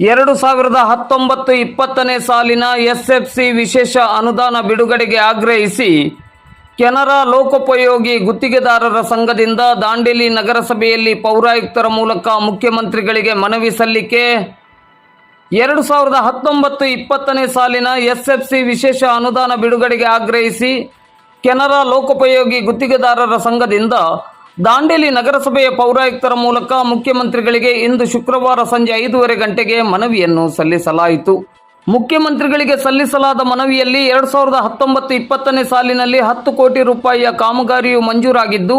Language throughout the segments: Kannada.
ಎರಡು ಸಾವಿರದ ಹತ್ತೊಂಬತ್ತು ಇಪ್ಪತ್ತನೇ ಸಾಲಿನ ಎಸ್ಎಫ್ಸಿ ವಿಶೇಷ ಅನುದಾನ ಬಿಡುಗಡೆಗೆ ಆಗ್ರಹಿಸಿ ಕೆನರಾ ಲೋಕೋಪಯೋಗಿ ಗುತ್ತಿಗೆದಾರರ ಸಂಘದಿಂದ ದಾಂಡೇಲಿ ನಗರಸಭೆಯಲ್ಲಿ ಪೌರಾಯುಕ್ತರ ಮೂಲಕ ಮುಖ್ಯಮಂತ್ರಿಗಳಿಗೆ ಮನವಿ ಸಲ್ಲಿಕೆ. ಎರಡು ಸಾವಿರದ ಹತ್ತೊಂಬತ್ತು ಇಪ್ಪತ್ತನೇ ಸಾಲಿನ ಎಸ್ಎಫ್ಸಿ ವಿಶೇಷ ಅನುದಾನ ಬಿಡುಗಡೆಗೆ ಆಗ್ರಹಿಸಿ ಕೆನರಾ ಲೋಕೋಪಯೋಗಿ ಗುತ್ತಿಗೆದಾರರ ಸಂಘದಿಂದ ದಾಂಡೇಲಿ ನಗರಸಭೆಯ ಪೌರಾಯುಕ್ತರ ಮೂಲಕ ಮುಖ್ಯಮಂತ್ರಿಗಳಿಗೆ ಇಂದು ಶುಕ್ರವಾರ ಸಂಜೆ ಐದೂವರೆ ಗಂಟೆಗೆ ಮನವಿಯನ್ನು ಸಲ್ಲಿಸಲಾಯಿತು. ಮುಖ್ಯಮಂತ್ರಿಗಳಿಗೆ ಸಲ್ಲಿಸಲಾದ ಮನವಿಯಲ್ಲಿ ಎರಡು ಸಾವಿರದ ಹತ್ತೊಂಬತ್ತು ಇಪ್ಪತ್ತನೇ ಸಾಲಿನಲ್ಲಿ ಹತ್ತು ಕೋಟಿ ರೂಪಾಯಿಯ ಕಾಮಗಾರಿಯು ಮಂಜೂರಾಗಿದ್ದು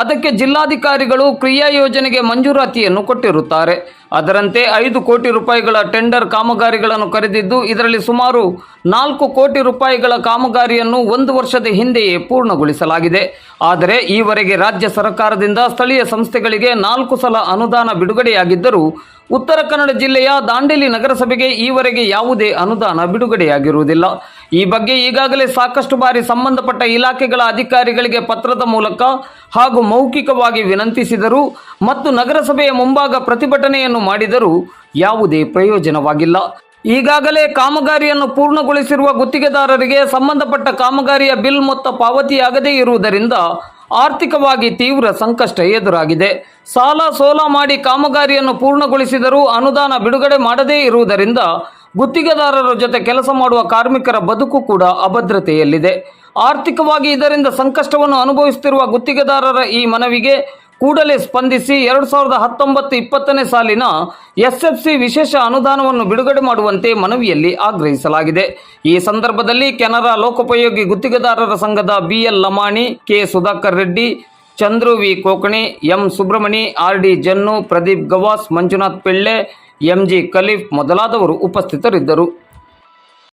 ಅದಕ್ಕೆ ಜಿಲ್ಲಾಧಿಕಾರಿಗಳು ಕ್ರಿಯಾ ಯೋಜನೆಗೆ ಮಂಜೂರಾತಿಯನ್ನು ಕೊಟ್ಟಿರುತ್ತಾರೆ. ಅದರಂತೆ ಐದು ಕೋಟಿ ರೂಪಾಯಿಗಳ ಟೆಂಡರ್ ಕಾಮಗಾರಿಗಳನ್ನು ಕರೆದಿದ್ದು, ಇದರಲ್ಲಿ ಸುಮಾರು ನಾಲ್ಕು ಕೋಟಿ ರೂಪಾಯಿಗಳ ಕಾಮಗಾರಿಯನ್ನು ಒಂದು ವರ್ಷದ ಹಿಂದೆಯೇ ಪೂರ್ಣಗೊಳಿಸಲಾಗಿದೆ. ಆದರೆ, ಈವರೆಗೆ ರಾಜ್ಯ ಸರ್ಕಾರದಿಂದ ಸ್ಥಳೀಯ ಸಂಸ್ಥೆಗಳಿಗೆ ನಾಲ್ಕು ಸಲ ಅನುದಾನ ಬಿಡುಗಡೆಯಾಗಿದ್ದರೂ, ಉತ್ತರ ಕನ್ನಡ ಜಿಲ್ಲೆಯ ದಾಂಡೇಲಿ ನಗರಸಭೆಗೆ ಈವರೆಗೆ ಯಾವುದೇ ಅನುದಾನ ಬಿಡುಗಡೆಯಾಗಿರುವುದಿಲ್ಲ. ಈ ಬಗ್ಗೆ ಈಗಾಗಲೇ ಸಾಕಷ್ಟು ಬಾರಿ ಸಂಬಂಧಪಟ್ಟ ಇಲಾಖೆಗಳ ಅಧಿಕಾರಿಗಳಿಗೆ ಪತ್ರದ ಮೂಲಕ ಹಾಗೂ ಮೌಖಿಕವಾಗಿ ವಿನಂತಿಸಿದರು ಮತ್ತು ನಗರಸಭೆಯ ಮುಂಭಾಗ ಪ್ರತಿಭಟನೆಯನ್ನು ಮಾಡಿದರೂ ಯಾವುದೇ ಪ್ರಯೋಜನವಾಗಿಲ್ಲ. ಈಗಾಗಲೇ ಕಾಮಗಾರಿಯನ್ನು ಪೂರ್ಣಗೊಳಿಸಿರುವ ಗುತ್ತಿಗೆದಾರರಿಗೆ ಸಂಬಂಧಪಟ್ಟ ಕಾಮಗಾರಿಯ ಬಿಲ್ ಮೊತ್ತ ಪಾವತಿಯಾಗದೇ ಇರುವುದರಿಂದ ಆರ್ಥಿಕವಾಗಿ ತೀವ್ರ ಸಂಕಷ್ಟ ಎದುರಾಗಿದೆ. ಸಾಲ ಸೋಲ ಮಾಡಿ ಕಾಮಗಾರಿಯನ್ನು ಪೂರ್ಣಗೊಳಿಸಿದರೂ ಅನುದಾನ ಬಿಡುಗಡೆ ಮಾಡದೇ ಇರುವುದರಿಂದ ಗುತ್ತಿಗೆದಾರರ ಜೊತೆ ಕೆಲಸ ಮಾಡುವ ಕಾರ್ಮಿಕರ ಬದುಕು ಕೂಡ ಅಭದ್ರತೆಯಲ್ಲಿದೆ. ಆರ್ಥಿಕವಾಗಿ ಇದರಿಂದ ಸಂಕಷ್ಟವನ್ನು ಅನುಭವಿಸುತ್ತಿರುವ ಗುತ್ತಿಗೆದಾರರ ಈ ಮನವಿಗೆ ಕೂಡಲೇ ಸ್ಪಂದಿಸಿ ಎರಡು ಸಾವಿರದ ಹತ್ತೊಂಬತ್ತು ಇಪ್ಪತ್ತನೇ ಸಾಲಿನ ಎಸ್ಎಫ್ಸಿ ವಿಶೇಷ ಅನುದಾನವನ್ನು ಬಿಡುಗಡೆ ಮಾಡುವಂತೆ ಮನವಿಯಲ್ಲಿ ಆಗ್ರಹಿಸಲಾಗಿದೆ. ಈ ಸಂದರ್ಭದಲ್ಲಿ ಕೆನರಾ ಲೋಕೋಪಯೋಗಿ ಗುತ್ತಿಗೆದಾರರ ಸಂಘದ BL Lamani, K Sudhakar Reddy, Chandru V Kokani, M Subramani R D Jannu, Pradeep Gawas, Manjunath Pille MG Khalif ಮೊದಲಾದವರು ಉಪಸ್ಥಿತರಿದ್ದರು.